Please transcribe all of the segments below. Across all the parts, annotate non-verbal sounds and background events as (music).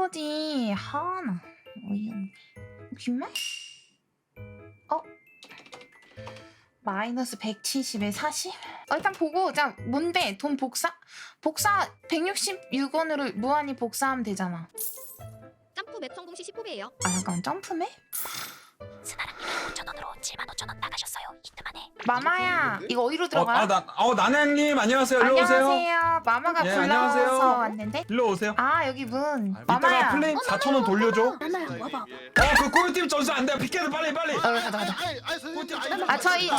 거지. 하나. 어이없네. 정말? 어? 마이너스 170에 40? 어, 일단 보고 자 뭔데 돈 복사? 복사 166원으로 무한히 복사하면 되잖아. 점프 맵 성공 시 10후배예요. 아 잠깐 점프네? 스나랑님 5천원으로 7만 5천원 나가셨어요. 이때만에. 마마야 이거 어디로 어, 들어가? 아, 나, 어, 나나님 안녕하세요. 일로 오세요. 안녕하세요. 마마가 예, 불러서 안녕하세요. 왔는데. 일로 오세요. 아 여기 문. 이따가 마마야. 플레임 4천 원 돌려줘. 나나야 와봐. 어, 그 꿀팀 전수 안 돼. 비켜도 빨리 빨리. 어 가자 가자. 아 저희 저.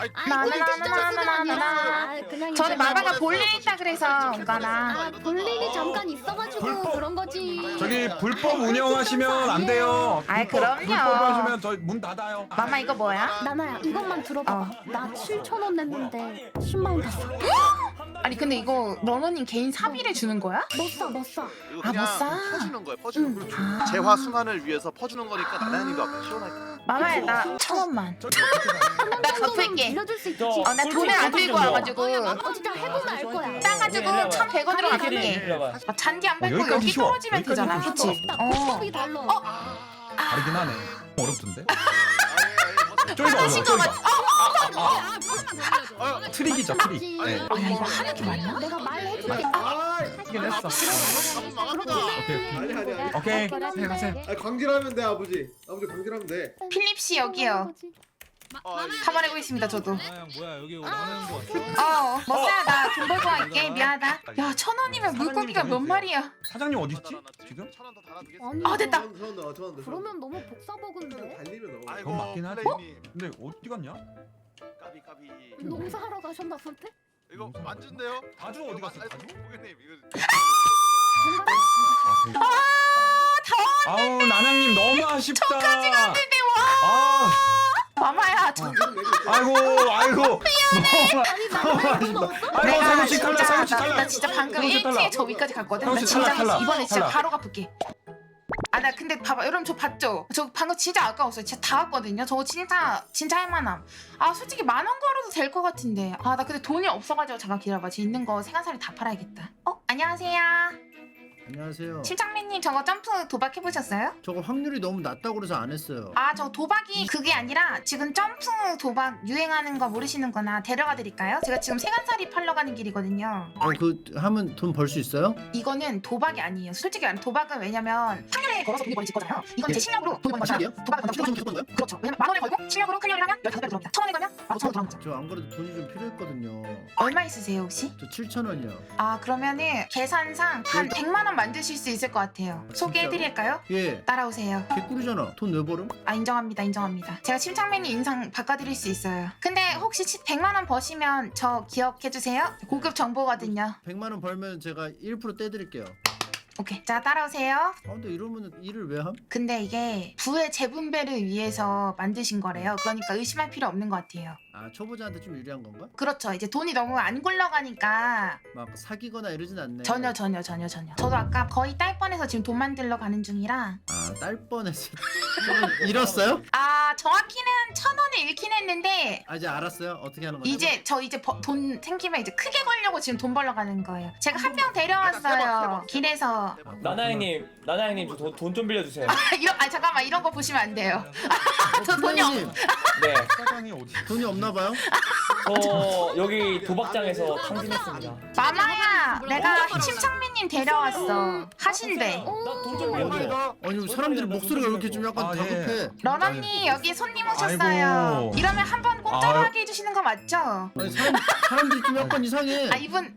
아니, 나는 나나나나나 그냥 저는 마다가 볼일 있다 그래서 온 거라. 아, 볼일이 잠깐 있어가지고 불법. 그런 거지. 저기 불법 운영하시면 안 돼요. 아이, 불법- 그럼요. 불법 하시면 저희 문 닫아요. 마마 이거 뭐야? 나나야 이것만 들어봐. 어. 나 7천 원 냈는데 10만 원 다 써. 아니 근데 이거 러너님 개인 사비를 주는 거야? 못 써, 못 써. 이거 아, 그냥 못 사? 퍼주는 거예요. 퍼주는 거. 재화 순환을 위해서 퍼주는 거니까 나나님도 앞에 시원하게. 마마야 나 천 원만. 나 갚을게. 빌려줄 수 있지. 어나 돈을 안 들고 와가지고 어 진짜 해보면 알 거야. 따가지고 천백 원으로 갚을게. 아, 잔디 안 밟고 여기까지 여기 쉬워. 떨어지면 여기까지 되잖아, 쉬워. 그치? 나 어. 방법이 달라. 다르긴 하네. 어렵던데. 아니, 저기서 하신 어 저기서. 어, 트릭이죠 트릭. 네. 아, 야, 이거 하는 게 맞나? 내가 말해줄게. 아, 하긴 했어. 그렇게 오케이. 아니 아니 아니. 오케이. 가세요. 아니 광질하면 돼 아버지. 아버지 광질하면 돼. 필립 씨 여기요. 어, 가만히고 있습니다 저도. 아, 뭐야 여기 오라는 거 같아? 어, 멋져야 나 돈 벌고 갈게. 미안하다. 야, 천 원이면 물고기가 몇 마리야? 사장님 어디 있지? 지금? 천원 더 달아두겠습니다. 아니, 아, 됐다. 그러면 너무 복사버그인데? 달리면 넣어. 아이고, 맞긴 하지. 플레이님. 근데 어디 갔냐? 까비 까비. 농사하러 가셨나 본데? 이거 만준대요? 다주 어디 갔어? 아니, 다주? 고객님 이거 아, 아우 나나님 너무 아쉽다. 저까지 갔는데 와. 마마야, 저 아이고 아이고. 너무 너무 아쉽다. 아이고 내가 사고 씨 진짜 탈락 사고 씨 나, 나 탈락. 진짜 방금 사고 씨 탈락. 1티에 저 위까지 갔거든. 사고 나씨 진짜 탈락, 이번에 진짜 탈락. 바로 갚을게. 아, 나 근데 봐봐. 여러분 저 봤죠? 저 방금 진짜 아까웠어요. 진짜 다 왔거든요. 저거 진짜 진짜 할만함. 아, 솔직히 만 원 걸어도 될 것 같은데. 아, 나 근데 돈이 없어가지고 잠깐 기다려봐. 제 있는 거 세간살이 다 팔아야겠다. 어, 안녕하세요. 안녕하세요. 팀장님님 저거 점프 도박 해 보셨어요? 저거 확률이 너무 낮다고 그래서 안 했어요. 아, 저 도박이 그게 아니라 지금 점프 도박 유행하는 거 모르시는거나 데려가 드릴까요? 제가 지금 세간살이 팔러 가는 길이거든요. 어, 그 하면 돈 벌 수 있어요? 이거는 도박이 아니에요. 솔직히 말하면 도박은 왜냐면 확률에 걸어서 돈이 벌어질 거잖아요. 이건 제 실력으로 돈이 버는 거잖아요. 도박은 건다 좀 해본 거예요? 그렇죠. 왜냐면 만 원을 걸고 실력으로 클리어를 하면 15배 들어옵니다. 천 원을 걸면 바로 천 원 들어오는 거죠. 저 안 그래도 돈이 좀 필요했거든요. 얼마 있으세요 혹시? 저 7천 원이요. 아 그러면은 계산상 한 네. 100만 원 만드실 수 있을 것 같아요. 소개해드릴까요? 예. 따라오세요. 개꿀이잖아. 돈 왜 벌어? 아 인정합니다 인정합니다 제가 침착맨이 인상 바꿔드릴 수 있어요 근데 혹시 100만 원 버시면 저 기억해주세요 고급 정보거든요 100만 원 벌면 제가 1% 떼드릴게요. 오케이 자 따라오세요 아 근데 이러면 일을 왜 함? 근데 이게 부의 재분배를 위해서 만드신 거래요 그러니까 의심할 필요 없는 것 같아요 아 초보자한테 좀 유리한 건가? 그렇죠 이제 돈이 너무 안 굴러가니까 막 사기거나 이러진 않네. 전혀 전혀 전혀 전혀 저도 아까 거의 딸 뻔해서 지금 돈 만들러 가는 중이라 아딸 뻔했어. 잃었어요? 아 정확히는 천 원을 잃긴 했는데 아 이제 알았어요. 어떻게 하는 거죠? 이제 저 이제 버- 돈 생기면 이제 크게 걸려고 지금 돈 벌러 가는 거예요. 제가 한명 아, 대박, 데려왔어요. 대박. 길에서 나나형님, 나나형님 돈 좀 빌려주세요. 아, 이런 아 잠깐만 이런 거 보시면 안 돼요. 저 돈이 없. (laughs) 네, 사장이 어디? 돈이 없나 봐요? 저 여기 도박장에서 탕진했습니다. 마마야, 내가 침착맨님 데려왔어. 하신대. 나돈좀 어디가? 빌려줘요. 아니 사람들이 목소리가 왜 이렇게 좀 약간 아, 예. 다급해? 러너님 여기 손님 오셨어요. 아이고. 이러면 한 번 공짜로 아유. 하게 해주시는 거 맞죠? 아니 사람 사람들이 좀 약간 이상해. 아 이분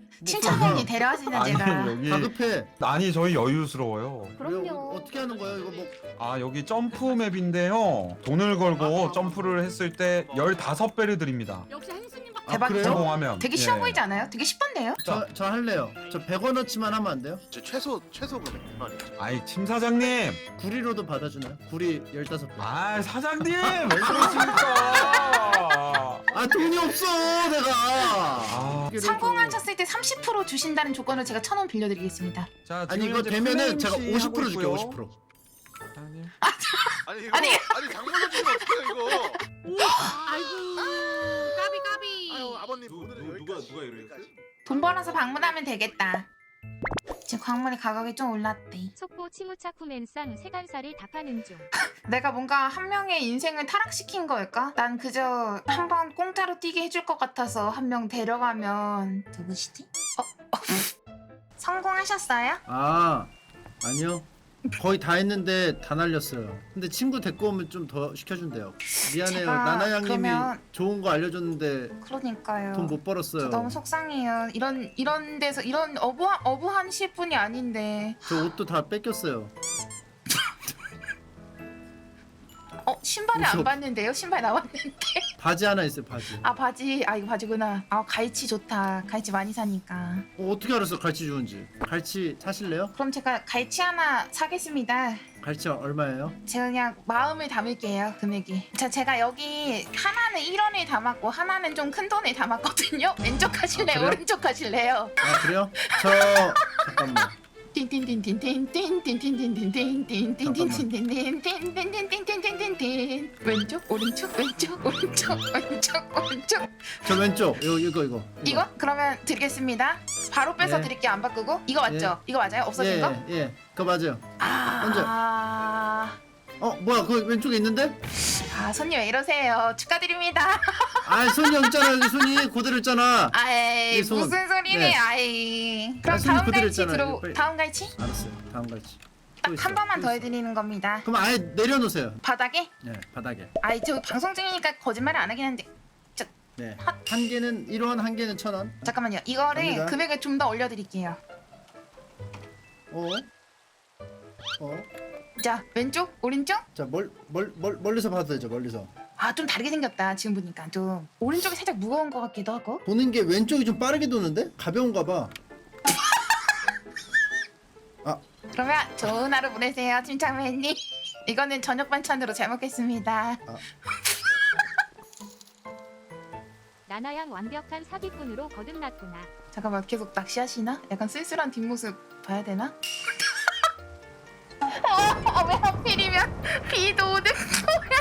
데려왔으니까 아니 제가. 여기 다급해. 아니 저희 여유스러워요. 그럼요. 어떻게 하는 거예요? 이거 뭐 아 여기 점프 맵인데요. 돈을 걸고 점프를 했을 때 15배를 드립니다. 역시 아, 대박이죠? 그래요? 성공하면. 되게 쉬워 예. 보이지 않아요? 되게 쉽던데요? 저, 저 할래요. 저 100원어치만 하면 안 돼요? 이제 최소 최소 금액 100만이죠. 아이 침 사장님. 구리로도 받아주나요? 구리 15배. 아 사장님 왜 그러십니까? 아 돈이 없어 내가. 아, 성공하셨을 때 30% 주신다는 조건으로 제가 천 원 빌려드리겠습니다. 자, 아니 이거 현재 되면은 제가 플레임 씨50% 하고 줄게 있고요. 50%. 사장님. 아니 이거 아니. 아니 장물로 주면 어떡해요 이거? 아이고 까비 아버님 누- 오늘은 누- 누가- 여기까지. 누가 이러겠어요? 여기까지. 돈 벌어서 방문하면 되겠다. 지금 광물이 가격이 좀 올랐대. 속보 치무차 쿠맨상 세간살을 답하는 중. (laughs) 내가 뭔가 한 명의 인생을 타락시킨 걸까? 난 그저 한 번 공짜로 뛰게 해줄 것 같아서 한 명 데려가면 누구시지? 어? 어. (laughs) 성공하셨어요? 아 아니요 거의 다 했는데 다 날렸어요 근데 친구 데리고 오면 좀 더 시켜준대요 미안해요 제가 나나양님이 그러면- 좋은 거 알려줬는데 그러니까요. 돈 못 벌었어요 저 너무 속상해요. 이런 이런 데서 이런 어부한 어부하실 분이 아닌데. 저 옷도 다 뺏겼어요 어 신발을 안 무서워. 봤는데요? 신발 나왔는데. 바지 하나 있어요 바지 아 바지 아 이거 바지구나. 아 갈치 좋다. 갈치 많이 사니까. 어, 어떻게 알았어 갈치 좋은지 갈치 사실래요? 그럼 제가 갈치 하나 사겠습니다. 갈치 얼마예요? 제가 그냥 마음을 담을게요 금액이. 자 제가 여기 하나는 1원을 담았고 하나는 좀 큰 돈을 담았거든요. (laughs) 왼쪽 하실래요? 아, 그래요? 오른쪽 하실래요? 아 그래요? 저 잠깐만 왼쪽 오른쪽 왼쪽 오른쪽 왼쪽 오른쪽 저 왼쪽 이거 이거 이거 이거 그러면 드리겠습니다. 바로 빼서 예. 드릴게요. 안 바꾸고 이거 맞죠? 예. 이거 맞아요? 없어진 예, 거? 예예 예, 그거 맞아요. 아. 어 뭐야 그 왼쪽에 있는데? 아 손님 왜 이러세요? 축하드립니다. 아 손이 여기 있잖아 여기 손이 그대로 있잖아 아이 이 손. 무슨 소리네? 네. 아이. 그럼 아, 손이 다음 그대로 갈치 있잖아요. 들어. 빨리. 다음 갈치? 알았어요 다음 갈치 딱또 있어, 한 번만 또 더 있어. 해드리는 겁니다. 그럼 아예 내려놓으세요 바닥에? 네 바닥에 아이 저 방송 중이니까 거짓말을 안 하긴 하는데 네. 한 개는 1원, 한 개는 1,000원. 잠깐만요. 이거를 갑니다. 금액을 좀 더 올려드릴게요. 어? 어? 자 왼쪽 오른쪽? 자, 멀, 멀, 멀, 멀리서 봐도 되죠, 멀리서. 아 좀 다르게 생겼다 지금 보니까 좀 오른쪽이 살짝 무거운 것 같기도 하고 도는 게 왼쪽이 좀 빠르게 도는데? 가벼운가 봐. (laughs) 그러면 좋은 하루 보내세요 침착맨님 이거는 저녁 반찬으로 잘 먹겠습니다 (laughs) 나나양 완벽한 사기꾼으로 거듭났구나. 잠깐만 계속 낚시하시나? 약간 쓸쓸한 뒷모습 봐야 되나? 왜 하필이면 비도 오는 (laughs) 소리